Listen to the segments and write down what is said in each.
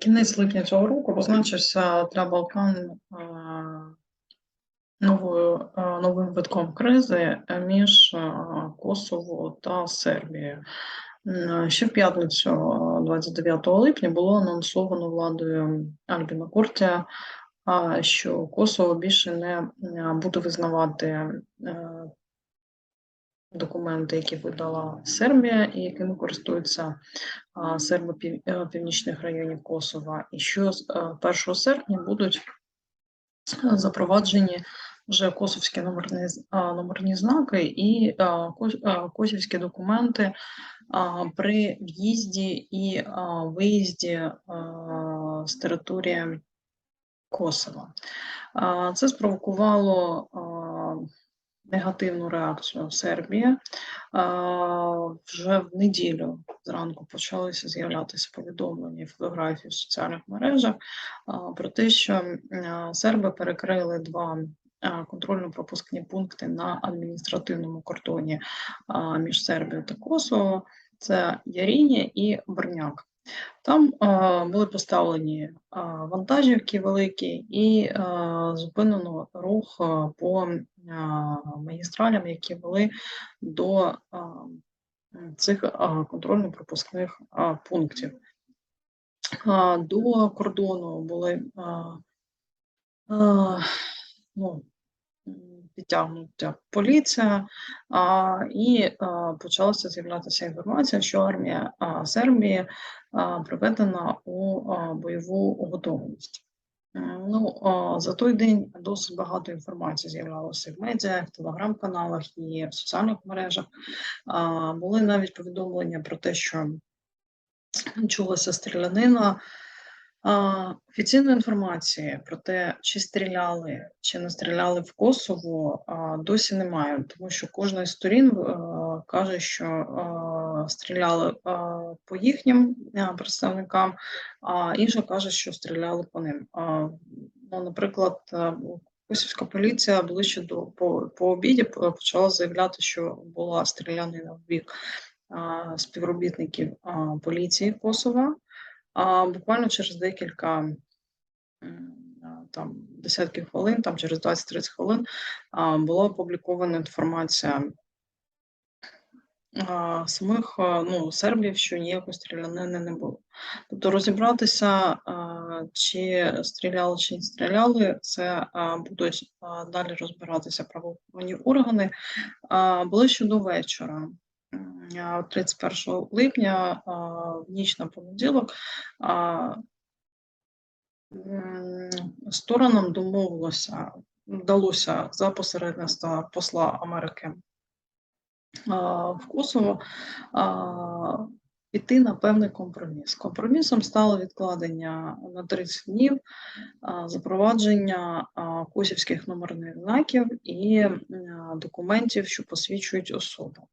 Кінець липня цього року позначився для Балкан новою, новим витком кризи е, між Косово та Сербією. Ще в п'ятницю, а, 29 липня, було анонсовано владою Альбіна Куртія, а, що Косово більше не буде визнавати е, документи, які видала Сербія, і якими користуються серби е, північних районів Косова, і що з е, 1 серпня будуть е, запроваджені вже косовські номерні, номерні знаки і косівські документи при в'їзді і виїзді з території Косова. Це спровокувало негативну реакцію Сербії. Вже в неділю зранку почалися з'являтися повідомлення і фотографії в соціальних мережах про те, що серби перекрили два контрольно-пропускні пункти на адміністративному кордоні між Сербією та Косово. Це Яріні і Берняк. Там а, були поставлені а, вантажівки великі і а, зупинено рух а, по а, магістралям, які вели до а, цих контрольно-пропускних пунктів. А, До кордону були а, а, ну, підтягнута поліція, а, і а, почалася з'являтися інформація, що армія а, Сербії а, приведена у а, бойову готовність. Ну, за той день досить багато інформації з'являлося в медіа, в телеграм-каналах і в соціальних мережах. Були навіть повідомлення про те, що чулася стрілянина. Офіційної інформації про те, чи стріляли, чи не стріляли в Косово, досі немає, тому що кожна із сторін е, каже, що е, стріляли е, по їхнім представникам, а інша каже, що стріляли по ним. Ну, наприклад, Косівська поліція ближче до по, по обіді почала заявляти, що була стрілянина в бік співробітників поліції Косова. А буквально через декілька там десятків хвилин, там через 20-30 хвилин, була опублікована інформація самих ну, сербів, що ніякої стрілянини не було. Тобто розібратися, а, чи стріляли, чи не стріляли, це будуть далі розбиратися правоохоронні органи. А, Ближче до вечора. М, а, 31 липня в ніч на понеділок сторонам домовилося, вдалося за посередництва посла Америки в Косово піти на певний компроміс. Компромісом стало відкладення на 30 днів запровадження косівських номерних знаків і документів, що посвідчують особу.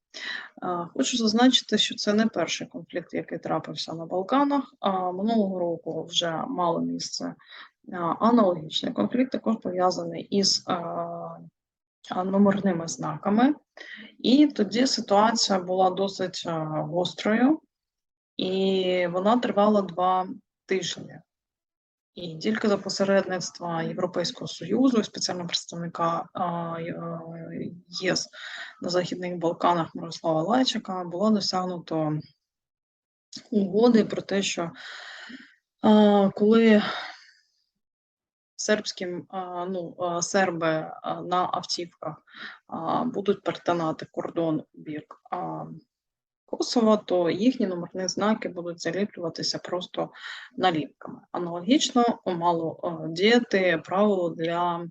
Хочу зазначити, що це не перший конфлікт, який трапився на Балканах. Минулого року вже мало місце аналогічний конфлікт, також пов'язаний із номерними знаками. І тоді ситуація була досить гострою, і вона тривала два тижні. І тільки за посередництва Європейського Союзу спеціального представника а, ЄС на Західних Балканах Мирослава Лайчика було досягнуто угоди про те, що коли сербським ну, серби на автівках будуть перетинати кордон бік а, Косова, то їхні номерні знаки будуть заліплюватися просто наліпками. Аналогічно мало діяти правило для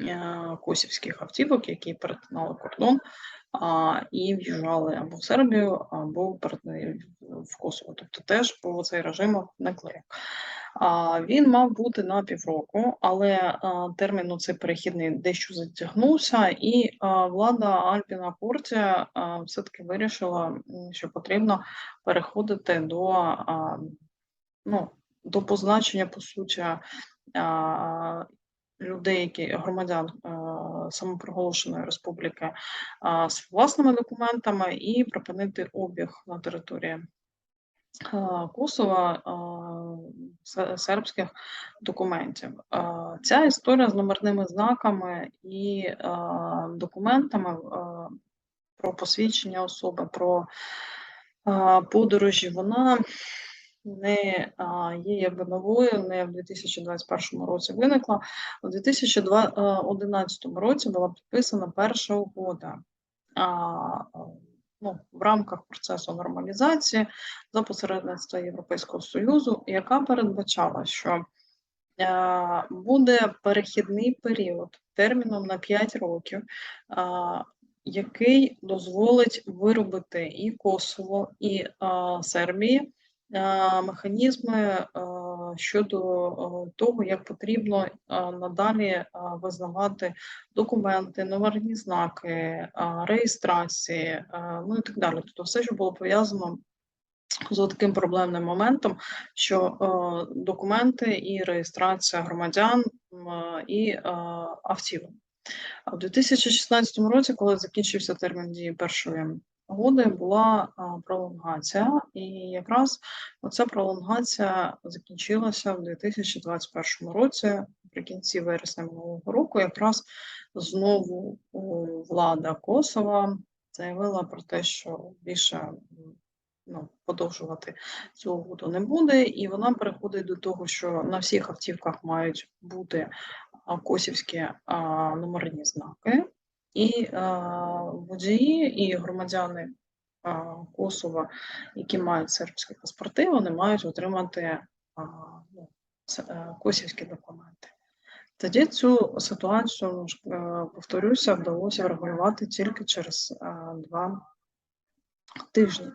е, косівських автівок, які перетинали кордон і в'їжджали або в Сербію, або в Косово. Тобто теж був цей режим наклеїв. Він мав бути на півроку, але термін ну, цей перехідний дещо затягнувся, і влада Альпіна Куртія все-таки вирішила, що потрібно переходити до, ну, до позначення, по суті, людей, які громадян самопроголошеної республіки з власними документами і припинити обіг на території Косова сербських документів. Ця історія з номерними знаками і документами про посвідчення особи, про подорожі, вона не є якби новою, не в 2021 році виникла. У 2011 році була підписана перша угода ну, в рамках процесу нормалізації за посередництва Європейського Союзу, яка передбачала, що е, буде перехідний період терміном на 5 років, Е, який дозволить виробити і Косово, і е, Сербії механізми щодо того, як потрібно надалі визнавати документи, номерні знаки, реєстрації, ну і так далі. Тобто все, що було пов'язано з таким проблемним моментом, що документи і реєстрація громадян і е, автівок. А в 2016 році, коли закінчився термін дії першої угоди, була пролонгація, і якраз оця пролонгація закінчилася в 2021 році, наприкінці вересня минулого року, якраз знову влада Косова заявила про те, що більше ну, подовжувати цю угоду не буде, і вона переходить до того, що на всіх автівках мають бути косівські а, номерні знаки, і водії, і громадяни Косова, які мають сербські паспорти, вони мають отримати ну, е, косівські документи. Тоді цю ситуацію, е, повторюся, вдалося врегулювати тільки через е, два тижні.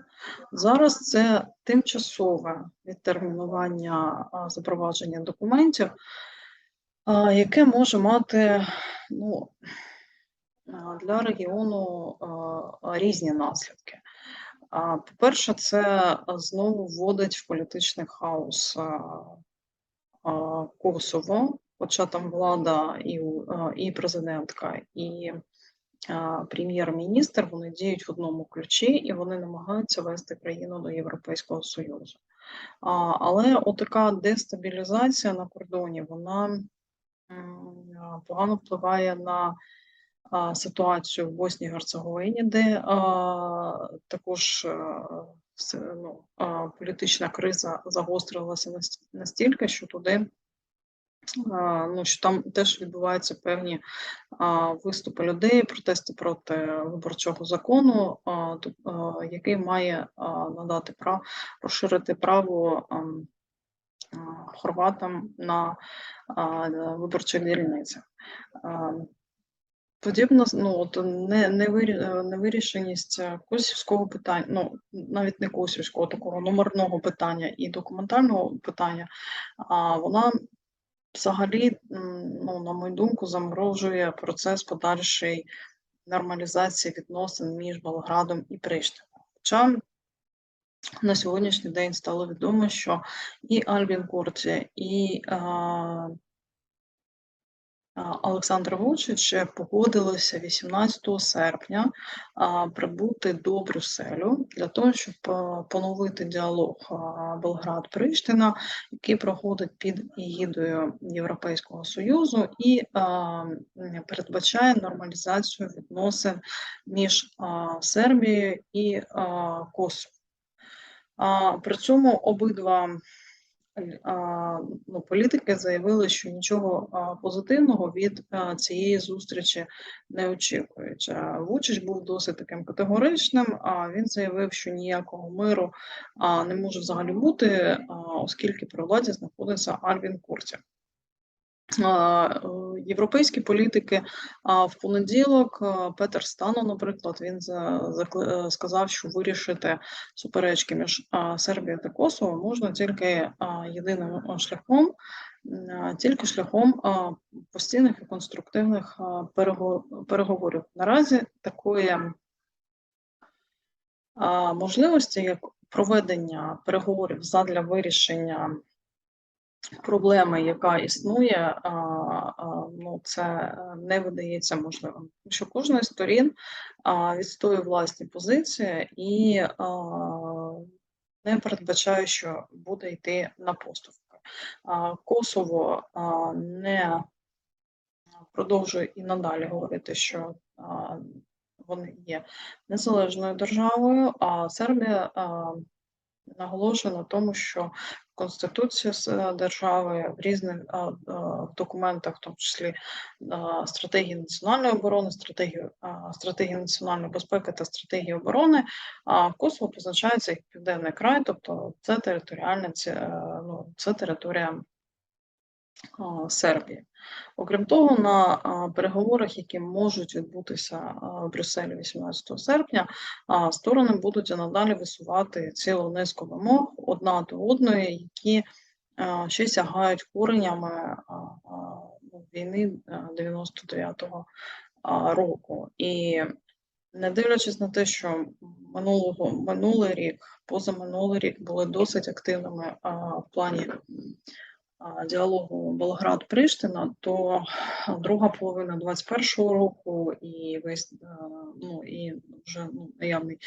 Зараз це тимчасове відтермінування запровадження документів, яке може мати ну, для регіону різні наслідки. По-перше, це знову вводить в політичний хаос Косово, хоча там влада і, і президентка, і прем'єр-міністр, вони діють в одному ключі і вони намагаються вести країну до Європейського Союзу. Але отака дестабілізація на кордоні, вона погано впливає на ситуацію в Боснії Герцеговині, де а, також а, ну, а, політична криза загострилася настільки, що туди ну, що там теж відбуваються певні а, виступи людей, протести проти виборчого закону, а, а, який має а, надати право розширити право ам, а, хорватам на а, виборчих дільницях. А, Подібно ну, от не, не, вирі- е, невирішеність е, косівського питання, ну навіть не косівського, такого номерного питання і документального питання, а вона взагалі, ну, на мою думку, заморожує процес подальшої нормалізації відносин між Болградом і Приштиною. Хоча на сьогоднішній день стало відомо, що і Альбін Курті, і а, Олександр Вучич погодилися 18 серпня прибути до Брюсселю для того, щоб поновити діалог Белград-Приштина, який проходить під егідою Європейського Союзу і передбачає нормалізацію відносин між Сербією і Косово. При цьому обидва ну, політики заявили, що нічого позитивного від цієї зустрічі не очікують. Вучич був досить таким категоричним. А він заявив, що ніякого миру не може взагалі бути, оскільки при владі знаходиться Альвін Куртя. Е, Європейські політики в понеділок Петер Стану, наприклад, він е, сказав, що вирішити суперечки між Сербією та Косово можна тільки єдиним шляхом, тільки шляхом постійних і конструктивних переговорів. Наразі такої можливості, як проведення переговорів задля вирішення проблеми, яка існує, ну це не видається можливим. Що кожна з сторін відстоює власні позиції і не передбачає, що буде йти на поступки. Косово не продовжує і надалі говорити, що вони є незалежною державою, а Сербія а, наголошує на тому, що Конституція с- е, держави в різних а, а, документах, в тому числі стратегії національної оборони, стратегії, стратегії національної безпеки та стратегії оборони, а Косово позначається як південний край, тобто це територіальна е, ну, це територія Сербії. Окрім того, на переговорах, які можуть відбутися в Брюсселі 18 серпня, сторони будуть надалі висувати цілу низку вимог одна до одної, які ще сягають коренями ну, війни а, 99-го року. І не дивлячись на те, що минулого минулий рік, позаминулий рік були досить активними в плані діалогу Болград-Приштина, то друга половина 21-го року і весь ну і вже ну, наявний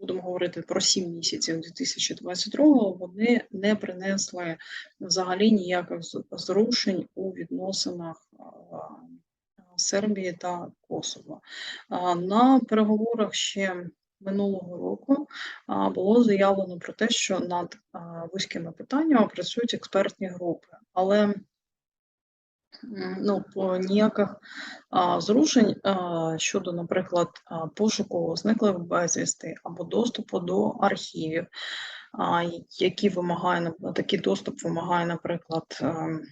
будемо говорити про 7 місяців 2022-го, вони не принесли взагалі ніяких зрушень у відносинах. Сербії та Косово. На переговорах ще минулого року було заявлено про те, що над вузькими питаннями працюють експертні групи, але ну, ніяких зрушень щодо, наприклад, пошуку зниклих безвісти або доступу до архівів, які вимагає такий доступ вимагає, наприклад, ем,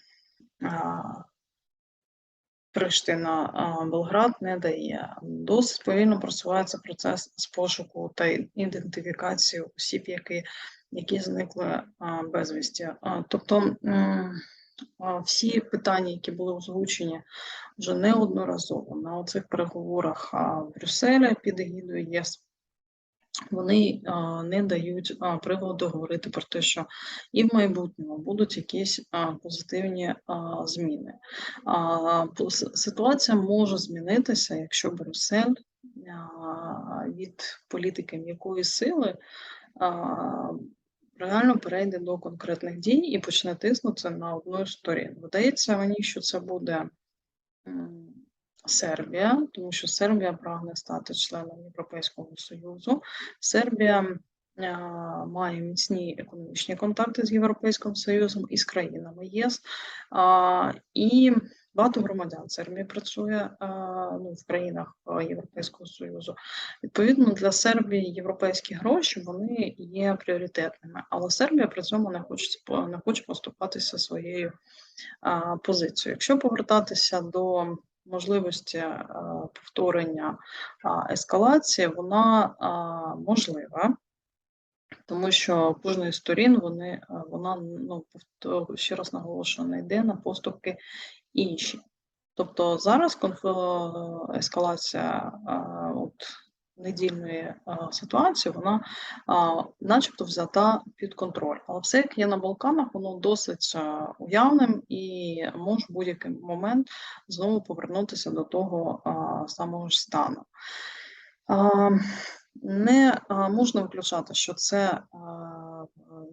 Приштина Белград не дає. Досить повільно просувається процес з пошуку та ідентифікації осіб, які, які зникли безвісті. Тобто всі питання, які були озвучені вже неодноразово на оцих переговорах в Брюсселі під егідою ЄС, вони не дають приводу говорити про те, що і в майбутньому будуть якісь позитивні зміни. Ситуація може змінитися, якщо Брюссель від політики м'якої сили реально перейде до конкретних дій і почне тиснути на одну з сторін. Видається мені, що це буде Сербія, тому що Сербія прагне стати членом Європейського Союзу. Сербія а, має міцні економічні контакти з Європейським Союзом і з країнами ЄС. І багато громадян Сербії працює ну, в країнах Європейського Союзу. Відповідно, для Сербії європейські гроші вони є пріоритетними, але Сербія при цьому не хоче не хоче поступатися своєю позицією. Якщо повертатися до можливості повторення ескалації, вона можлива. Тому що кожної сторін вони, вона ну, ще раз наголошую, не йде на поступки інші. Тобто зараз е, ескалація от, недільної а, ситуації, вона а, начебто взята під контроль. Але все, як є на Балканах, воно досить а, уявним і може в будь-який момент знову повернутися до того а, самого ж стану. А, не а, можна виключати, що це а,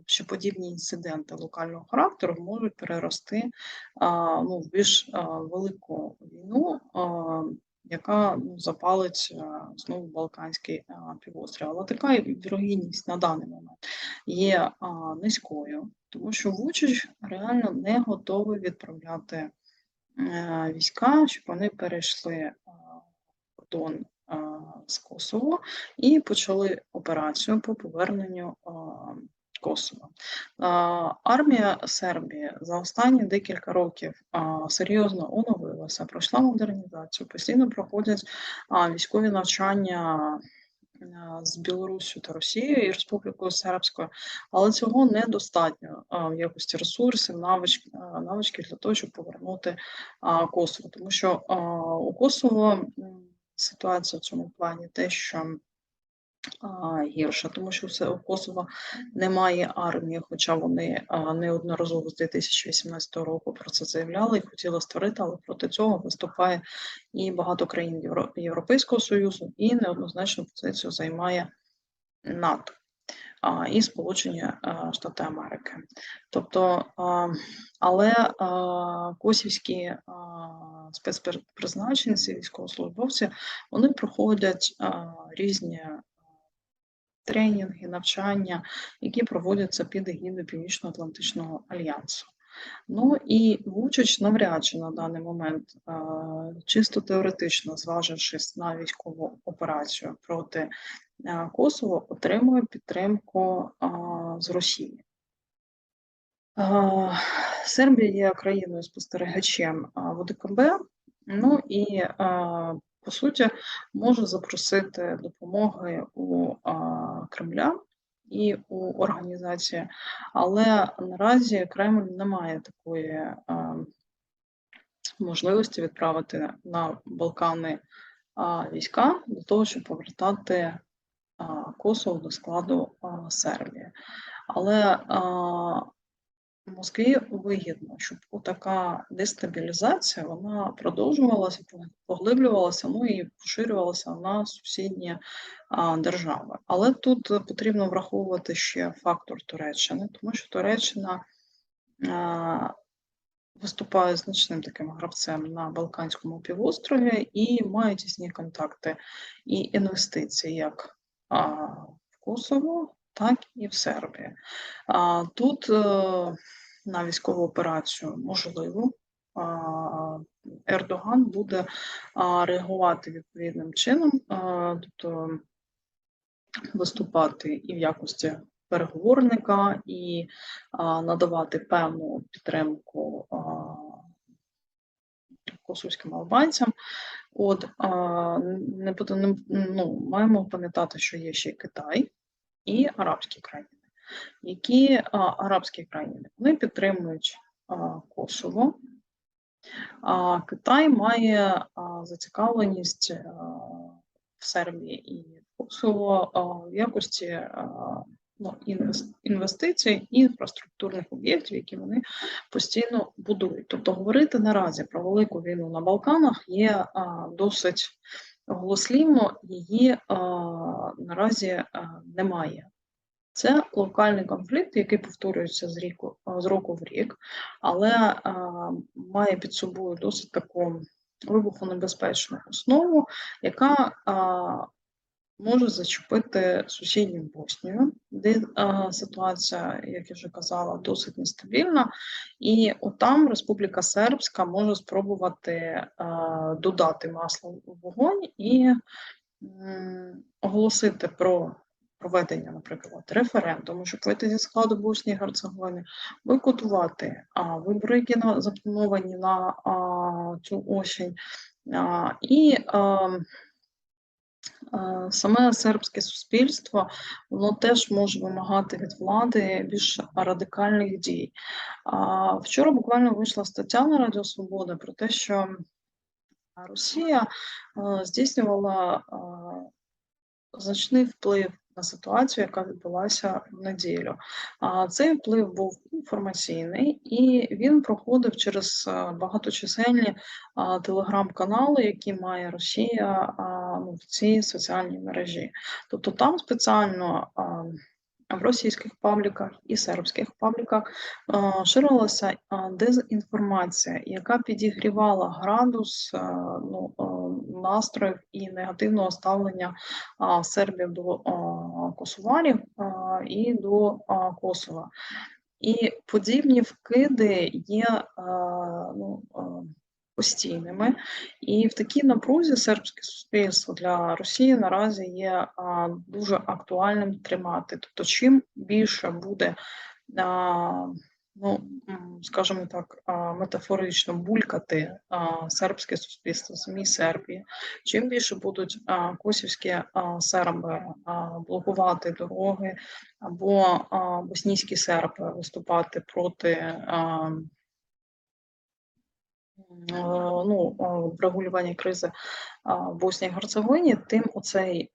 що подібні інциденти локального характеру можуть перерости а, ну, в більш а, велику війну, а, яка ну, запалить знову Балканський півострів. Але така вірогідність на даний момент є низькою, тому що Вучич реально не готовий відправляти е, війська, щоб вони перейшли кордон з Косово і почали операцію по поверненню А, Армія Сербії за останні декілька років серйозно оновилася, пройшла модернізацію, постійно проходять військові навчання з Білоруссю та Росією і Республікою Сербською, але цього недостатньо в якості ресурсів, навички, навички для того, щоб повернути Косово. Тому що у Косово ситуація в цьому плані те, що гірша, тому що все у Косово немає армії, хоча вони неодноразово з 2018 року про це заявляли і хотіли створити, але проти цього виступає і багато країн Європейського Союзу, і неоднозначну позицію займає НАТО. і Сполучені Штати Америки. Тобто, але косівські спецпризначенці, військовослужбовці, вони проходять різні тренінги, навчання, які проводяться під егідою Північно-Атлантичного альянсу. Ну і Вучич навряд чи на даний момент, чисто теоретично, зважившись на військову операцію проти Косово, отримує підтримку з Росії. Сербія є країною спостерігачем а, в ОДКБ, ну і по суті може запросити допомоги у Кремля і у організації, але наразі Кремль не має такої а, можливості відправити на Балкани а, війська для того, щоб повертати а, Косово до складу а, Сербії. Але а, Москві вигідно, щоб така дестабілізація вона продовжувалася, поглиблювалася, ну і поширювалася на сусідні держави. Але тут потрібно враховувати ще фактор Туреччини, тому що Туреччина виступає значним таким гравцем на Балканському півострові і має тісні контакти і інвестиції як в Косово, так і в Сербії. А, Тут е, на військову операцію можливо. Ердоган буде реагувати відповідним чином, тобто виступати і в якості переговорника, і надавати певну підтримку косовським албанцям. От не ну, маємо пам'ятати, що є ще Китай і арабські країни які а, арабські країни вони підтримують а, Косово. А Китай має а, зацікавленість а, в Сербії і Косово в якості а, ну, інвестицій і інфраструктурних об'єктів, які вони постійно будують. Тобто говорити наразі про велику війну на Балканах є а, досить голослівно, її а, наразі а, немає. Це локальний конфлікт, який повторюється з ріку з року в рік, але а, має під собою досить таку вибухонебезпечну основу, яка а, може зачепити сусідню Боснію, де а, ситуація, як я вже казала, досить нестабільна, і отам Республіка Сербська може спробувати а, додати масло в вогонь і м, оголосити про проведення, наприклад, референдуму, щоб вийти зі складу Боснії Герцеговини, бойкотувати а, вибори, які на, заплановані на а, цю осінь. А, і а, Саме сербське суспільство воно теж може вимагати від влади більш радикальних дій. Вчора буквально вийшла стаття на Радіо Свобода про те, що Росія здійснювала значний вплив на ситуацію, яка відбулася в неділю. А цей вплив був інформаційний і він проходив через е, багаточисельні телеграм-канали, які має Росія ну, в цій соціальній мережі. Тобто там спеціально в російських пабліках і сербських пабліках ширилася дезінформація, яка підігрівала градус ну, настроїв і негативного ставлення сербів до косоварів і до Косова. І подібні вкиди є ну, постійними. І в такій напрузі сербське суспільство для Росії наразі є дуже актуальним тримати. Тобто, чим більше буде, ну скажімо так, метафорично булькати сербське суспільство, самі Сербії, чим більше будуть косівські серби блокувати дороги, або боснійські серби виступати проти. Ну, врегулювання кризи в Боснії і Герцеговині, тим оцей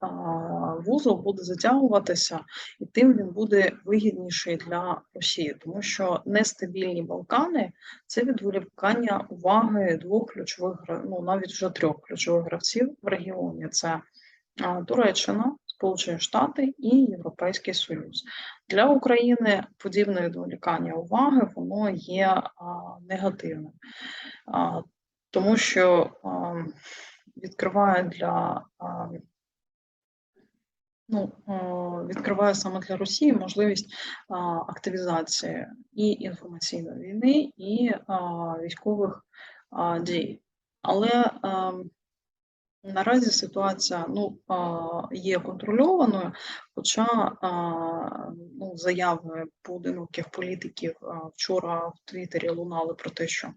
вузол буде затягуватися, і тим він буде вигідніший для Росії, тому що нестабільні Балкани це відволікання уваги двох ключових ну навіть вже трьох ключових гравців в регіоні: це Туреччина, Сполучені Штати і Європейський Союз. Для України подібне відволікання уваги воно є а, негативним, а, тому що а, відкриває для а, ну, а, відкриває саме для Росії можливість а, активізації і інформаційної війни, і а, військових а, дій. Але ем, Наразі ситуація ну, є контрольованою, хоча ну, заяви поодиноких політиків вчора в Твіттері лунали про те, що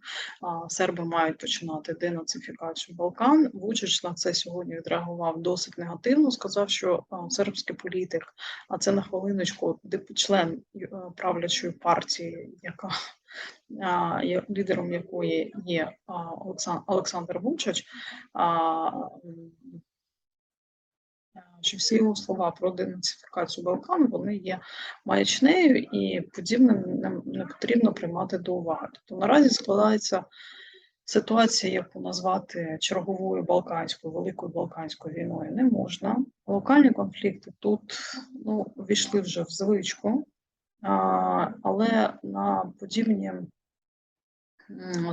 серби мають починати денацифікацію Балкан. Вучич на це сьогодні відреагував досить негативно. Сказав, що сербський політик, а це на хвилиночку член правлячої партії, яка лідером якої є Олександр а, що всі його слова про денацифікацію Балкану вони є маячнею і подібним не, потрібно приймати до уваги. Тобто наразі складається ситуація, яку назвати черговою балканською, великою балканською війною не можна. Локальні конфлікти тут ну, війшли вже в звичку, але на подібні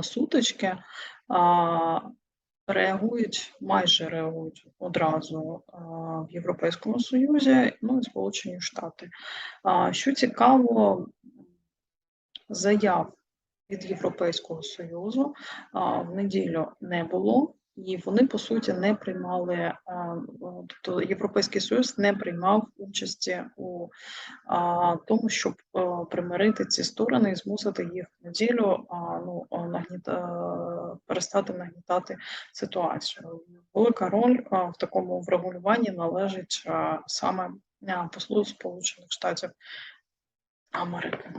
сутички реагують, майже реагують одразу в Європейському Союзі, ну і Сполучені Штати. Що цікаво, заяв від Європейського Союзу в неділю не було. І вони по суті не приймали, тобто Європейський Союз не приймав участі у тому, щоб примирити ці сторони і змусити їх в неділю ну, а, нагніта, перестати нагнітати ситуацію. Велика роль в такому врегулюванні належить саме послу Сполучених Штатів Америки.